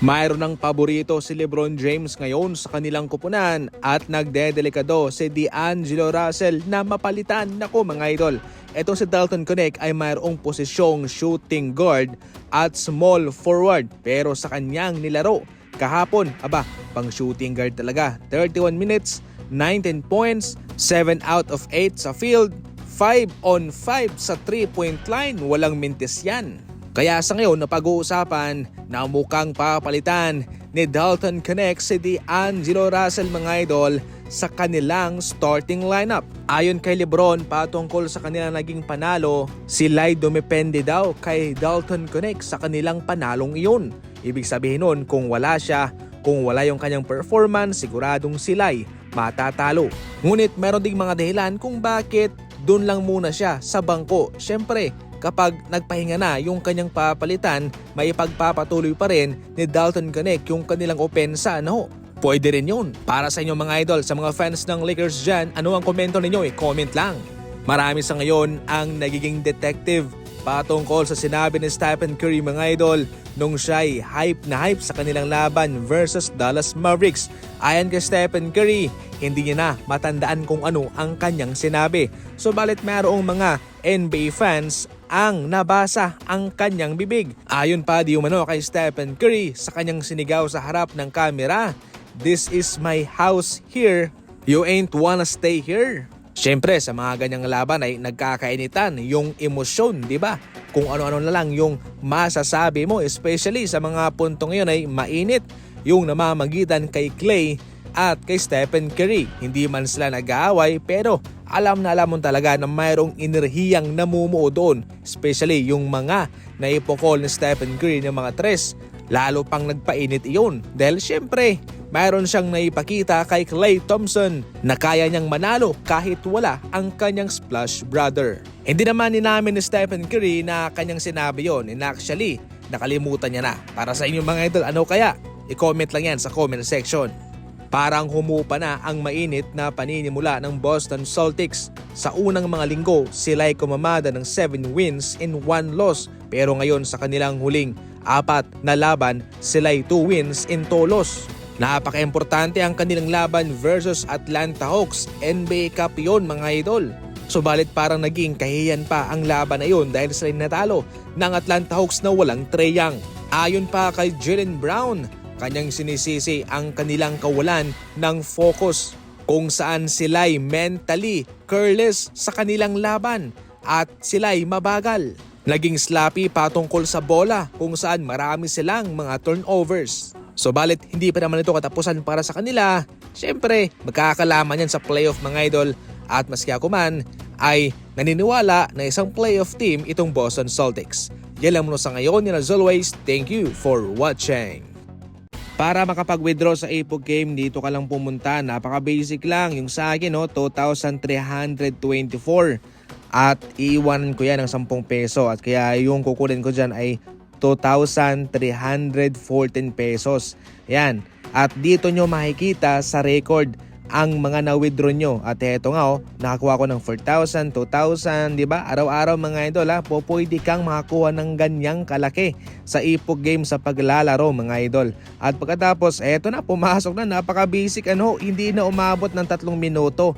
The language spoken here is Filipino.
Mayroon ng paborito si Lebron James ngayon sa kanilang kupunan at nagdedelikado si D'Angelo Russell na mapalitan. Nako mga idol, Etong si Dalton Connect ay mayroong posisyong shooting guard at small forward pero sa kanyang nilaro kahapon, aba, pang shooting guard talaga. 31 minutes, 19 points, 7 out of 8 sa field, 5 on 5 sa 3-point line. Walang mintis yan. Kaya sa ngayon na pag-uusapan na mukhang papalitan ni Dalton Connect si D'Angelo Russell mga idol sa kanilang starting lineup. Ayon kay Lebron patungkol sa kanilang naging panalo, sila'y dumepende daw kay Dalton Connect sa kanilang panalong iyon. Ibig sabihin nun kung wala siya, kung wala yung kanyang performance, siguradong sila'y matatalo. Ngunit meron ding mga dahilan kung bakit doon lang muna siya sa bangko. Siyempre, kapag nagpahinga na yung kanyang papalitan, may ipagpapatuloy pa rin ni Dalton Connect yung kanilang opensa. Ano? Pwede rin yun. Para sa inyo mga idol, sa mga fans ng Lakers dyan, ano ang komento ninyo? I-comment lang. Marami sa ngayon ang nagiging detective patungkol sa sinabi ni Stephen Curry mga idol nung siya'y hype na hype sa kanilang laban versus Dallas Mavericks. Ayon kay Stephen Curry, hindi niya na matandaan kung ano ang kanyang sinabi. So balit mayroong mga NBA fans ang nabasa ang kanyang bibig. Ayon pa di umano kay Stephen Curry sa kanyang sinigaw sa harap ng kamera, This is my house here. You ain't wanna stay here. Siyempre, sa mga ganyang laban ay nagkakainitan yung emosyon, di ba? Kung ano-ano na lang yung masasabi mo, especially sa mga puntong ngayon ay mainit yung namamagitan kay Clay at kay Stephen Curry. Hindi man sila nag-aaway pero alam na alam mo talaga na mayroong enerhiyang namumuo doon. Especially yung mga naipokol ni Stephen Curry ng mga tres. Lalo pang nagpainit iyon. Dahil syempre, mayroon siyang naipakita kay Clay Thompson na kaya niyang manalo kahit wala ang kanyang splash brother. Hindi naman inamin ni Stephen Curry na kanyang sinabi yon and actually, nakalimutan niya na. Para sa inyong mga idol, ano kaya? I-comment lang yan sa comment section. Parang humupa na ang mainit na paninimula ng Boston Celtics. Sa unang mga linggo, sila'y kumamada ng 7 wins in 1 loss. Pero ngayon sa kanilang huling apat na laban, sila'y 2 wins in 2 loss. Napaka-importante ang kanilang laban versus Atlanta Hawks. NBA Cup yun mga idol. Subalit parang naging kahiyan pa ang laban na yun dahil sila natalo ng Atlanta Hawks na walang Trae Young. Ayon pa kay Jalen Brown, kanyang sinisisi ang kanilang kawalan ng focus kung saan sila'y mentally careless sa kanilang laban at sila'y mabagal. Naging sloppy patungkol sa bola kung saan marami silang mga turnovers. So balit hindi pa naman ito katapusan para sa kanila. Siyempre, magkakalaman yan sa playoff mga idol at maski ako man ay naniniwala na isang playoff team itong Boston Celtics. Yan lang muna sa ngayon and as always, thank you for watching. Para makapag-withdraw sa Apog game, dito ka lang pumunta. Napaka-basic lang. Yung sa akin, no, 2,324. At iiwanan ko yan ng 10 peso. At kaya yung kukunin ko dyan ay 2,314 pesos. Yan. At dito nyo makikita sa record ang mga na-withdraw nyo. At eto nga oh, nakakuha ko ng 4,000, 2,000, di ba? Araw-araw mga idol ha, po pwede kang makakuha ng ganyang kalaki sa ipog game sa paglalaro mga idol. At pagkatapos, eto na, pumasok na, napaka-basic ano, hindi na umabot ng tatlong minuto.